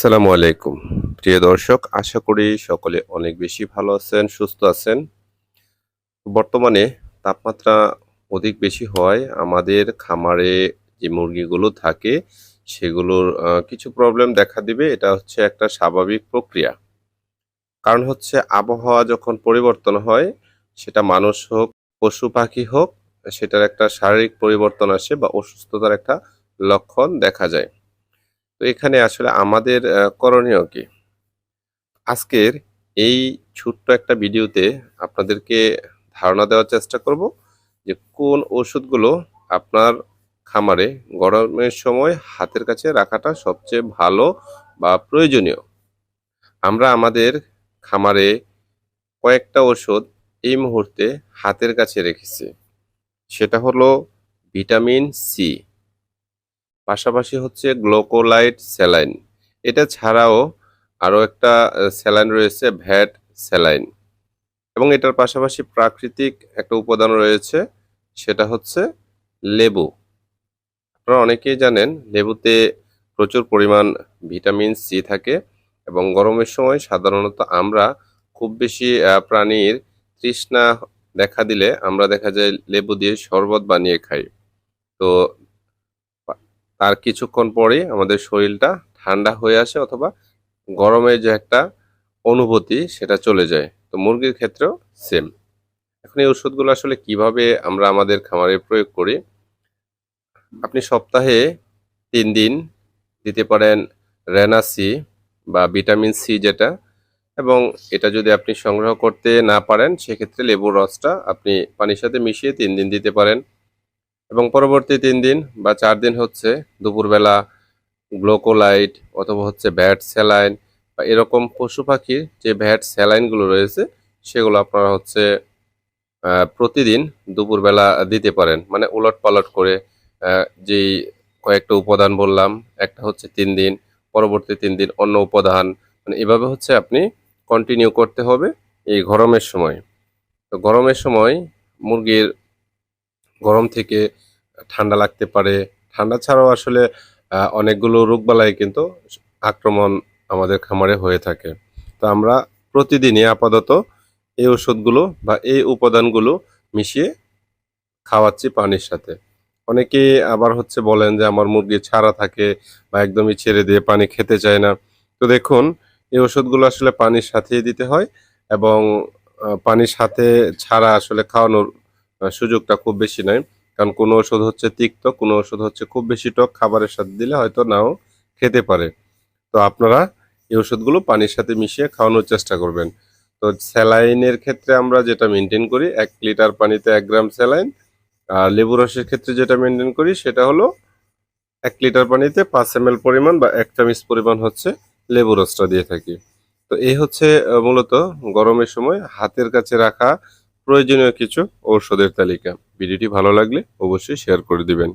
আসসালামু আলাইকুম। প্রিয় দর্শক, আশা করি সকলে অনেক বেশি ভালো আছেন, সুস্থ আছেন। বর্তমানে তাপমাত্রা অধিক বেশি হওয়ায় আমাদের খামারে যে মুরগিগুলো থাকে, সেগুলোর কিছু প্রবলেম দেখা দিবে। এটা হচ্ছে একটা স্বাভাবিক প্রক্রিয়া। কারণ হচ্ছে আবহাওয়া যখন পরিবর্তন হয়, সেটা মানুষ হোক, পশু পাখি হোক, সেটার একটা শারীরিক পরিবর্তন আসে বা অসুস্থতার একটা লক্ষণ দেখা যায়। তো এখানে আসলে আমাদের করণীয় কি? আজকের এই ছোট্ট একটা ভিডিওতে আপনাদেরকে ধারণা দেওয়ার চেষ্টা করব যে কোন ওষুধগুলো আপনার খামারে গরমের সময় হাতের কাছে রাখাটা সবচেয়ে ভালো বা প্রয়োজনীয়। আমরা আমাদের খামারে কয়েকটা ওষুধ এই মুহূর্তে হাতের কাছে রেখেছি। সেটা হলো ভিটামিন সি। পাশাপাশি হচ্ছে গ্লোকোলাইট স্যালাইন। এটা ছাড়াও আরও একটা স্যালাইন রয়েছে, ভ্যাট স্যালাইন। এবং এটার পাশাপাশি প্রাকৃতিক একটা উপাদান রয়েছে, সেটা হচ্ছে লেবু। আপনারা অনেকেই জানেন, লেবুতে প্রচুর পরিমাণ ভিটামিন সি থাকে এবং গরমের সময় সাধারণত আমরা খুব বেশি প্রাণীর তৃষ্ণা দেখা দিলে আমরা দেখা যায় লেবু দিয়ে শরবত বানিয়ে খাই। তো তার কিছুক্ষণ পরেই আমাদের শরীরটা ঠান্ডা হয়ে আসে অথবা গরমের যে একটা অনুভূতি সেটা চলে যায়। তো মুরগির ক্ষেত্রেও সেম এখন এই ওষুধগুলো আসলে কীভাবে আমরা আমাদের খামারে প্রয়োগ করি? আপনি সপ্তাহে তিন দিন দিতে পারেন রেনাসি বা ভিটামিন সি যেটা এবং এটা যদি আপনি সংগ্রহ করতে না পারেন, সেক্ষেত্রে লেবুর রসটা আপনি পানির সাথে মিশিয়ে তিন দিন দিতে পারেন। এবং পরবর্তী তিন দিন বা চার দিন হচ্ছে দুপুরবেলা গ্লোকোলাইট অথবা হচ্ছে ভ্যাট স্যালাইন বা এরকম পশু পাখির যে ভ্যাট স্যালাইনগুলো রয়েছে, সেগুলো আপনারা হচ্ছে প্রতিদিন দুপুরবেলা দিতে পারেন। মানে উলট পালট করে যেই কয়েকটা উপাদান বললাম, একটা হচ্ছে তিন দিন, পরবর্তী তিন দিন অন্য উপাদান। মানে এভাবে হচ্ছে আপনি কন্টিনিউ করতে হবে এই গরমের সময়। তো গরমের সময় মুরগির গরম থেকে ঠান্ডা লাগতে পারে। ঠান্ডা ছাড়াও আসলে অনেকগুলো রোগবালাই কিন্তু আক্রমণ আমাদের খামারে হয়ে থাকে। তো আমরা প্রতিদিনই আপাতত এই ওষুধগুলো বা এই উপাদানগুলো মিশিয়ে খাওয়াচ্ছি পানির সাথে। অনেকে আবার হচ্ছে বলেন যে, আমার মুরগি ছাড়া থাকে বা একদমই ছেড়ে দিয়ে পানি খেতে চায় না। তো দেখুন, এই ওষুধগুলো আসলে পানির সাথেই দিতে হয় এবং পানির সাথে ছাড়া আসলে খাওয়ানোর সুযোগটা খুব বেশি নয় কারণ কোনো ওষুধ হচ্ছে তিক্ত, কোনো ওষুধ হচ্ছে খুব বেশি টক, খাবারের সাথে দিলে হয়তো নাও খেতে পারে। তো আপনারা এই ওষুধগুলো পানির সাথে মিশিয়ে খাওয়ানোর চেষ্টা করবেন। তো স্যালাইনের ক্ষেত্রে আমরা যেটা মেনটেন করি, এক লিটার পানিতে এক গ্রাম স্যালাইন, আর লেবু রসের ক্ষেত্রে যেটা মেনটেন করি, সেটা হলো এক লিটার পানিতে পাঁচ এম পরিমাণ বা এক চামচ পরিমাণ হচ্ছে লেবু রসটা দিয়ে থাকি। তো এই হচ্ছে মূলত গরমের সময় হাতের কাছে রাখা প্রয়োজনীয় কিছু ঔষধের তালিকা। ভিডিওটি ভালো লাগলে অবশ্যই শেয়ার করে দিবেন।